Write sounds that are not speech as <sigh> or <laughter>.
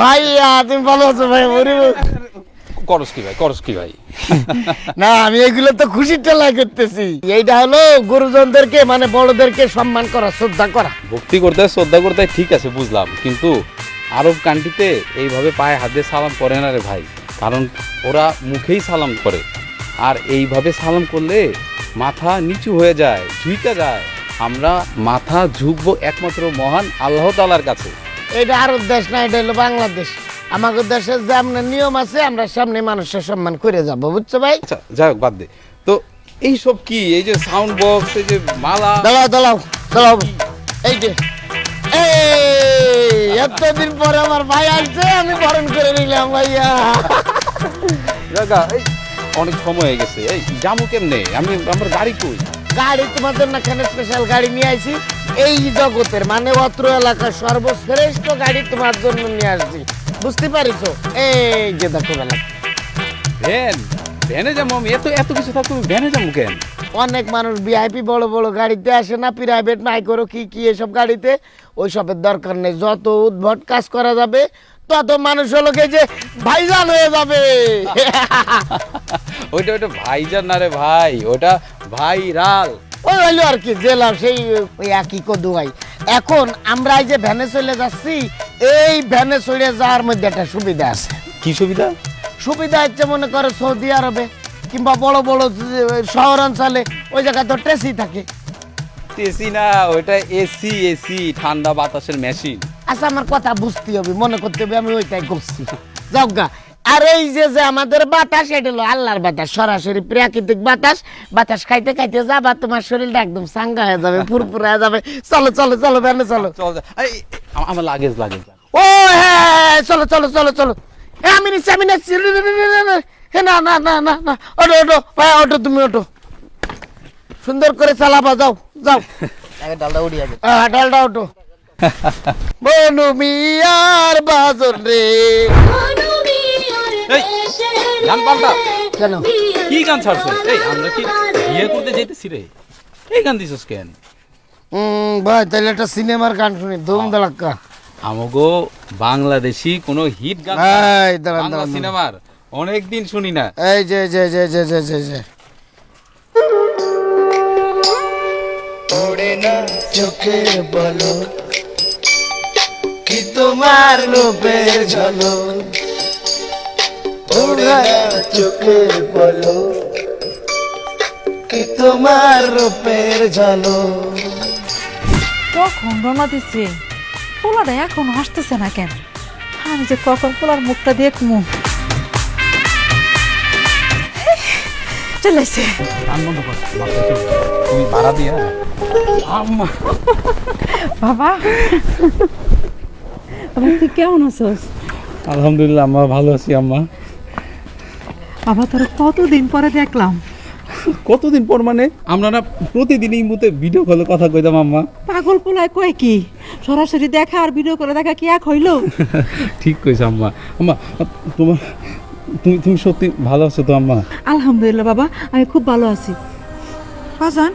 ভাইয়া তুমি ভালো আছো ভাই? করস কি ভাই করস কি ভাই। না আমি এগুলো তো খুশির টেলায় করতেছি। এইটা হলো গুরুজনদেরকে মানে বড়দেরকে সম্মান করা শ্রদ্ধা করা। ভক্তি করতে শ্রদ্ধা করতে ঠিক আছে বুঝলাম। কিন্তু আরব কান্ট্রিতে এইভাবে পায়ে হাত সালাম করে না রে ভাই। কারণ ওরা মুখেই সালাম করে। আর এইভাবে সালাম করলে মাথা নিচু হয়ে যায় ঝুঁকা যায়। আমরা মাথা ঝুঁকবো একমাত্র মহান আল্লাহ তালার কাছে। এটা আরব দেশ না এটা হলো বাংলাদেশ। আমাদের দেশের যেমন নিয়ম আছে আমরা সামনে মানুষের সম্মান করে যাব বুঝছ ভাই? আচ্ছা যাই হোক বাদ দে। তো এইসব কি? এই যে সাউন্ড বক্স এই যে মালা? দাঁড়াও দাঁড়াও দাঁড়াও। এই যে এই এতদিন পরে আমার ভাই আসছে আমি বরণ করে নিলাম ভাইয়া। এই অনেক সময় হয়ে গেছে। এই জামু কেমনে? আমি আমার গাড়ি কই? গাড়ি তোমার জন্য এখানে স্পেশাল গাড়ি নিয়ে আইছি। এই জগতের মানে অত্র এলাকার সর্বশ্রেষ্ঠ গাড়ি তোমার জন্য নিয়ে আসছি। বুঝতে পারিছো? এই যে দেখো বেলা। ভ্যান ভ্যানে যাব আমি। এত এত কিছু থাকতো আমি ভ্যানে যাব কেন? অনেক মানুষ ভিআইপি বড় বড় গাড়িতে আসে না প্রাইভেট মাইক্রো কি কি এসব গাড়িতে। ওই সবের দরকার নেই। যত উদ্ভট কাজ করা যাবে তত মানুষ হলো যে ভাইজান হয়ে যাবে। <laughs> ওইটা ওইটা ভাইজান না রে ভাই ওটা ভাইরাল। ওই হইল আর কি জেলাম সেই ওই একই কদুয়াই এখন আমরা এই যে ভ্যানে চলে যাচ্ছি এই ভ্যানে চলে যাওয়ার মধ্যে একটা সুবিধা আছে। কি সুবিধা? সুবিধা হচ্ছে মনে করো সৌদি আরবে কিংবা বড় বড় যে শহর অঞ্চলে ওই জায়গায় তো টেসি থাকে। এসি না ওইটা এসি এসি ঠান্ডা বাতাসের মেশিন। আচ্ছা আমার কথা বুঝতে হবে মনে করতে হবে আমি ওইটাই করছি। যাও গা আর এই যে যে আমাদের বাতাস এটা হলো আল্লাহর বাতাস সরাসরি প্রাকৃতিক বাতাস। বাতাস খাইতে খাইতে যাবা তোমার শরীরটা একদম সাঙ্গা হয়ে যাবে <laughs> ফুরফুরে হয়ে যাবে। চলো চলো চলো ভ্যানে চলো। চল যা। এই, আমার লাগেজ লাগেজ ও হ্যাঁ হ্যাঁ, হ্যাঁ, চলো চলো চলো চলো। এ, আমি নিচ্ছি আমি নিচ্ছি। না না না না না। ওটো ওটো ভাই ওটো তুমি ওটো সুন্দর করে চালাবা যাও যাও। ডালটা আহ, ডালটা ওটো <laughs> বনু মিয়ার বাজন রে। গান পাল্টা। কেন? কি গান ছাড়ছস এই আমরা কি বিয়ে করতে যেতেছি রে? এই গান দিছস কেন? ভাই তাহলে একটা সিনেমার গান শুনি ধুম ধাক্কা আমগো বাংলাদেশি কোনো হিট গান এই, দাঁড়ান, দাঁড়ান, সিনেমার অনেক দিন শুনি না। এই যে যে যে যে যে যে যে। চোখের বলো কি তোমার রূপের চোখের বলো কি তোমার রূপের ঝলো। কখন রওনা দিচ্ছে পোলাটা এখন হাসতেছে না কেন? আমি যে কখন পোলার মুখটা দেখমু। চলেছে তুমি ভাড়া দিয়া আম্মা। বাবা। বাবা তুই কেমন আছস? আলহামদুলিল্লাহ আম্মা ভালো আছি আম্মা। বাবা তোর কতদিন পরে দেখলাম। কতদিন পর মানে? আমরা না প্রতিদিন মুহূর্তে ভিডিও কলে কথা কইতাম আম্মা। পাগল পোলায় কয় কি? সরাসরি দেখা আর ভিডিও করে দেখা কি এক হইল? <laughs> ঠিক কইছ আম্মা। আম্মা তোমার তুমি তুমি সত্যি ভালো আছো তো আম্মা? আলহামদুলিল্লাহ বাবা আমি খুব ভালো আছি। বাজান